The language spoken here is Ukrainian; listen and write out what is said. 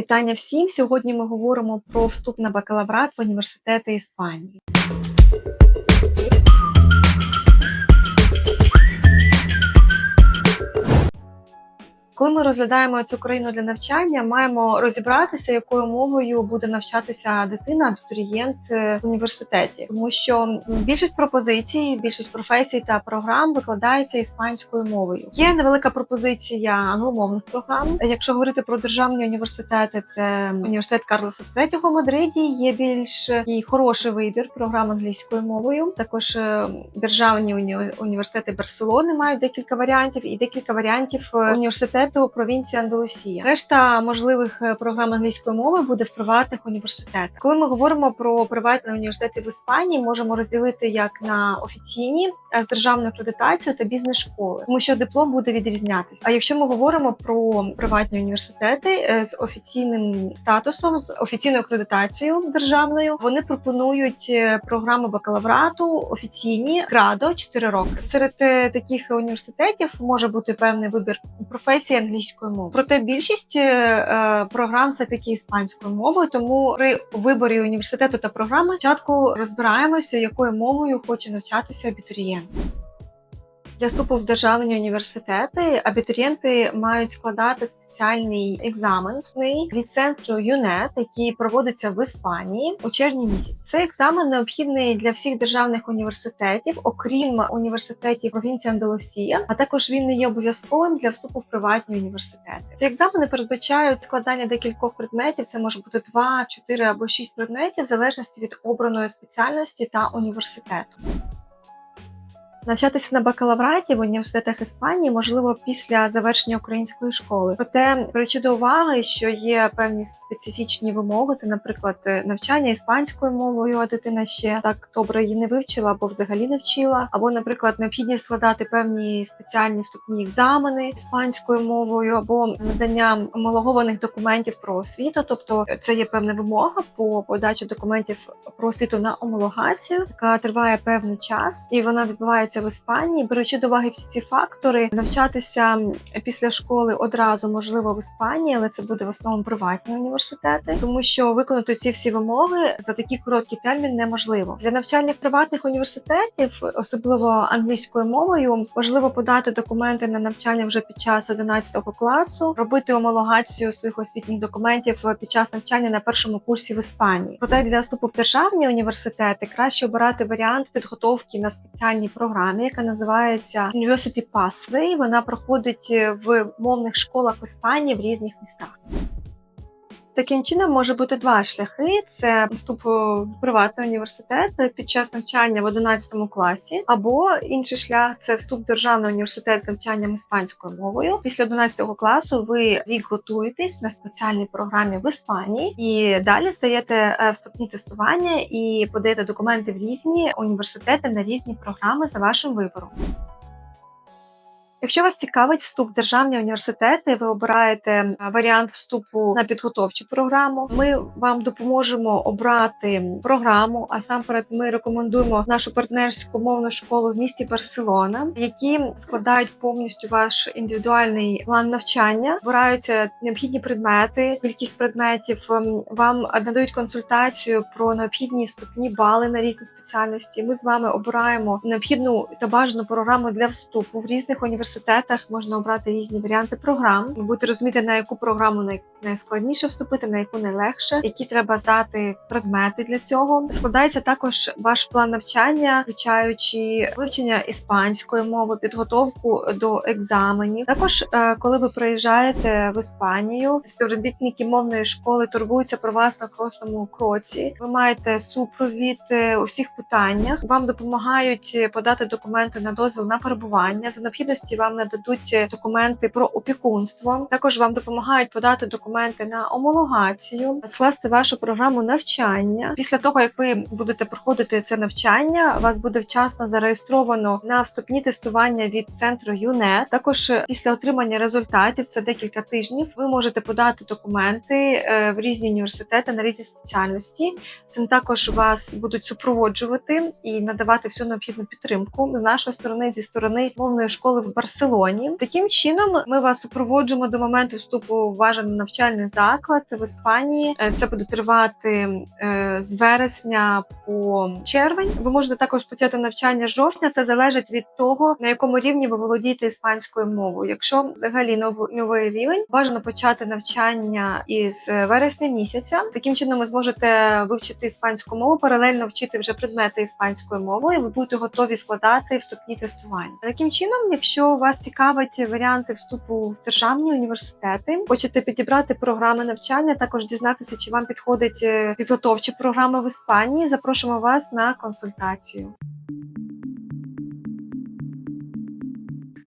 Вітання всім! Сьогодні ми говоримо про вступ на бакалаврат в університети Іспанії. Коли ми розглядаємо цю країну для навчання, маємо розібратися, якою мовою буде навчатися дитина, абітурієнт е, в університеті, тому що більшість пропозицій, більшість професій та програм викладається іспанською мовою. Є невелика пропозиція англомовних програм. Якщо говорити про державні університети, це університет Карлоса III в Мадриді. Є більш і хороший вибір програм англійською мовою. Також е, державні уні- університети Барселони мають декілька варіантів, і декілька варіантів е, університету провінції Андалусія. Решта можливих е, програм англійської мови буде в приватних університетах. Коли ми говоримо про приватні університети в Іспанії, можемо розділити як на офіційні е, з державною акредитацією та бізнес-школи, тому що диплом буде відрізнятися. А якщо ми говоримо про приватні університети е, з офіційним статусом, з офіційною акредитацією державною, вони пропонують програми бакалаврату офіційні градо 4 роки. Серед таких університетів може бути певний вибір професії англійської мовою. Проте більшість е, е, програм все таки іспанською мовою. Тому при виборі університету та програми спочатку розбираємося, якою мовою хоче навчатися абітурієнт. Для вступу в державні університети абітурієнти мають складати спеціальний екзамен від центру ЮНЕТ, який проводиться в Іспанії у червні місяці. Цей екзамен необхідний для всіх державних університетів, окрім університетів провінції Андалусія, а також він не є обов'язковим для вступу в приватні університети. Ці екзамени передбачають складання декількох предметів. Це може бути 2, 4 або 6 предметів, в залежності від обраної спеціальності та університету. Навчатися на бакалавраті в університетах Іспанії можливо після завершення української школи. Проте беручи до уваги, що є певні специфічні вимоги, це, наприклад, навчання іспанською мовою, а дитина ще так добре її не вивчила або взагалі не вчила, або, наприклад, необхідність складати певні спеціальні вступні екзамени іспанською мовою, або надання homologованих документів про освіту. Тобто, це є певна вимога по подачі документів про освіту на омологацію, яка триває певний час, і вона відбувається в Іспанії. Беручи до уваги всі ці фактори, навчатися після школи одразу можливо в Іспанії, але це буде в основному приватні університети, тому що виконати ці всі вимоги за такий короткий термін неможливо. Для навчання в приватних університетів, особливо англійською мовою, важливо подати документи на навчання вже під час 11 класу, робити омологацію своїх освітніх документів під час навчання на першому курсі в Іспанії. Проте для вступу в державні університети краще обирати варіант підготовки на спеціальній програмі, яка називається University Pathway. Вона проходить в мовних школах Іспанії в різних містах. Таким чином може бути два шляхи: це вступ в приватний університет під час навчання в 11 класі, або інший шлях це вступ в державний університет з навчанням іспанською мовою. Після 11 класу ви рік готуєтесь на спеціальній програмі в Іспанії і далі здаєте е, вступні тестування і подаєте документи в різні університети на різні програми за вашим вибором. Якщо вас цікавить вступ в державні університети, ви обираєте варіант вступу на підготовчу програму. Ми вам допоможемо обрати програму. А сам перед ми рекомендуємо нашу партнерську мовну школу в місті Барселона, які складають повністю ваш індивідуальний план навчання. Обираються необхідні предмети, кількість предметів. Вам надають консультацію про необхідні вступні бали на різні спеціальності. Ми з вами обираємо необхідну та бажану програму для вступу в різних університетах. Можна обрати різні варіанти програм. Будете розуміти, на яку програму найскладніше вступити, на яку найлегше, які треба здати предмети для цього. Складається також ваш план навчання, включаючи вивчення іспанської мови, підготовку до екзаменів. Також, е, коли ви приїжджаєте в Іспанію, співробітники мовної школи турбуються про вас на кожному кроці. Ви маєте супровід е, у всіх питаннях. Вам допомагають подати документи на дозвіл на перебування. За необхідності вам нададуть е, документи про опікунство. Також вам допомагають подати документи на омологацію, скласти вашу програму навчання. Після того, як ви будете проходити це навчання, вас буде вчасно зареєстровано на вступні тестування від центру ЮНЕТ. Також е, після отримання результатів, це декілька тижнів, ви можете подати документи е, в різні університети на різні спеціальності. Цим також вас будуть супроводжувати і надавати всю необхідну підтримку з нашої сторони, зі сторони мовної школи в Барселоні. Барселоні. Таким чином, ми вас супроводжуємо до моменту вступу в бажаний навчальний заклад в Іспанії. Е, Це буде тривати е, з вересня по червень. Ви можете також почати навчання жовтня. Це залежить від того, на якому рівні ви володієте іспанською мовою. Якщо взагалі новий, рівень, бажано почати навчання із вересня місяця. Таким чином, ви зможете вивчити іспанську мову, паралельно вчити вже предмети іспанською мовою. і Ви будете готові складати вступні тестування. Таким чином, якщо вас цікавить варіанти вступу в державні університети, хочете підібрати програми навчання, також дізнатися, чи вам підходить підготовчі програми в Іспанії. Запрошуємо вас на консультацію.